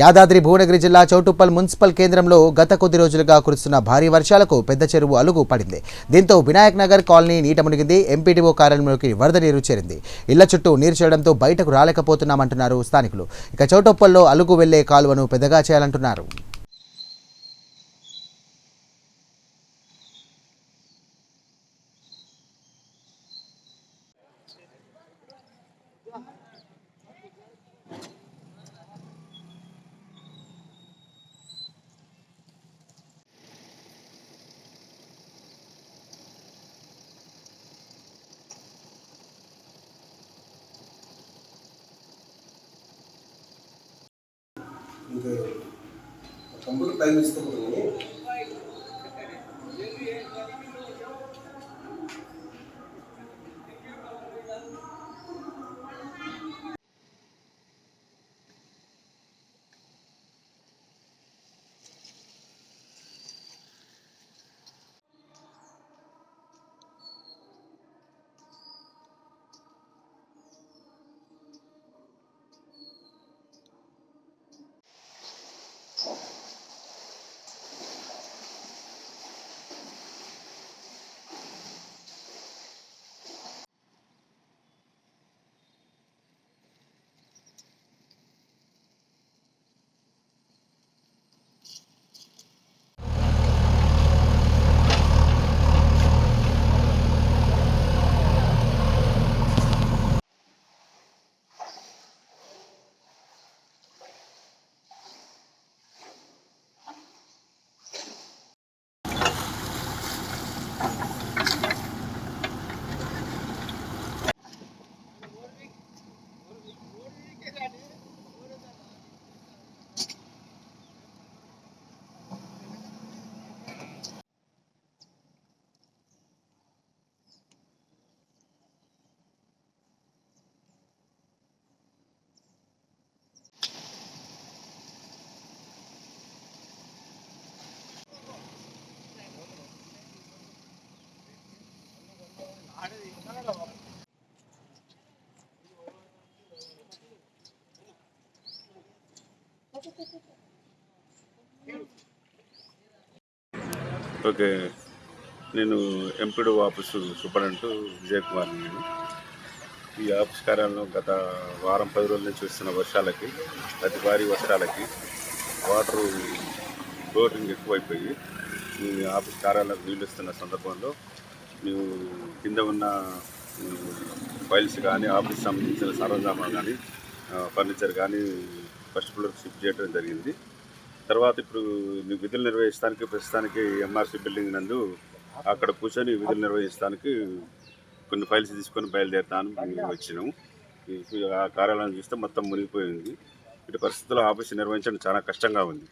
యాదాద్రి భువనగిరి జిల్లా చౌటుప్పల్ మున్సిపల్ కేంద్రంలో గత కొద్ది రోజులుగా కురుస్తున్న భారీ వర్షాలకు పెద్ద చెరువు అలుగు పడింది. దీంతో వినాయక్ నగర్ కాలనీ నీట మునిగింది. ఎంపీడీఓ కార్యాలయంలోకి వరద నీరు చేరింది. ఇళ్ళ చుట్టూ నీరు చేరడంతో బయటకు రాలేకపోతున్నామంటున్నారు స్థానికులు. ఇక చౌటుప్పల్లో అలుగు వెళ్ళే కాలువను పెద్దగా చేయాలంటున్నారు. ఇంకా computer time Okay. నేను MPD office superintendent Vijay Kumar నేను ఈ ఆఫీస్ కార్యాలయంలో గత వారం పది రోజుల నుంచి వస్తున్న వర్షాలకి అతి భారీ వర్షాలకి వాటరు ఫ్లోటింగ్ ఎక్కువైపోయి ఈ ఆఫీస్ కార్యాలయం నీళ్ళు ఇస్తున్న సందర్భంలో మేము కింద ఉన్న ఫైల్స్ కానీ ఆఫీస్ సంబంధించిన సరంజామాలు కానీ ఫర్నిచర్ కానీ ఫస్ట్ ఫ్లోర్ షిఫ్ట్ చేయడం జరిగింది. తర్వాత ఇప్పుడు నీ విధులు నిర్వహిస్తానికి ప్రస్తుతానికి ఎంఆర్సీ బిల్డింగ్ నందు అక్కడ కూర్చొని విధులు నిర్వహిస్తానికి కొన్ని ఫైల్స్ తీసుకొని బయలుదేరుతాను వచ్చినాము. ఆ కార్యాలయం చూస్తే మొత్తం మునిగిపోయింది. ఇటు పరిస్థితుల్లో ఆఫీస్ నిర్వహించడం చాలా కష్టంగా ఉంది.